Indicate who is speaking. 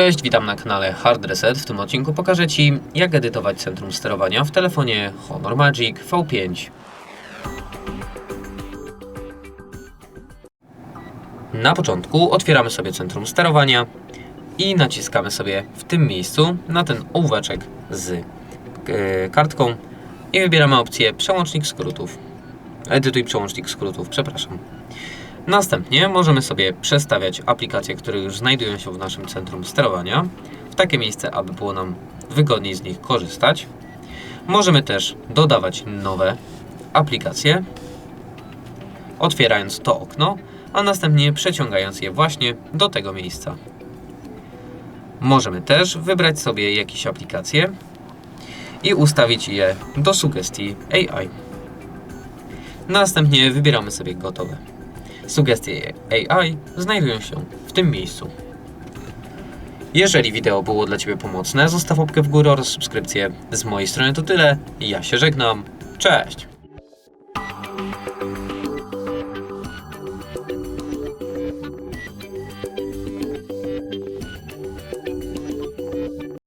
Speaker 1: Cześć, witam na kanale Hard Reset. W tym odcinku pokażę Ci, jak edytować centrum sterowania w telefonie Honor Magic V5. Na początku otwieramy sobie centrum sterowania i naciskamy sobie w tym miejscu na ten ołóweczek z e, kartką i wybieramy opcję przełącznik skrótów. Edytuj przełącznik skrótów, przepraszam. Następnie możemy sobie przestawiać aplikacje, które już znajdują się w naszym centrum sterowania w takie miejsce, aby było nam wygodniej z nich korzystać. Możemy też dodawać nowe aplikacje, otwierając to okno, a następnie przeciągając je właśnie do tego miejsca. Możemy też wybrać sobie jakieś aplikacje i ustawić je do sugestii AI. Następnie wybieramy sobie gotowe. Sugestie AI znajdują się w tym miejscu. Jeżeli wideo było dla Ciebie pomocne, zostaw łapkę w górę oraz subskrypcję. Z mojej strony to tyle. Ja się żegnam. Cześć!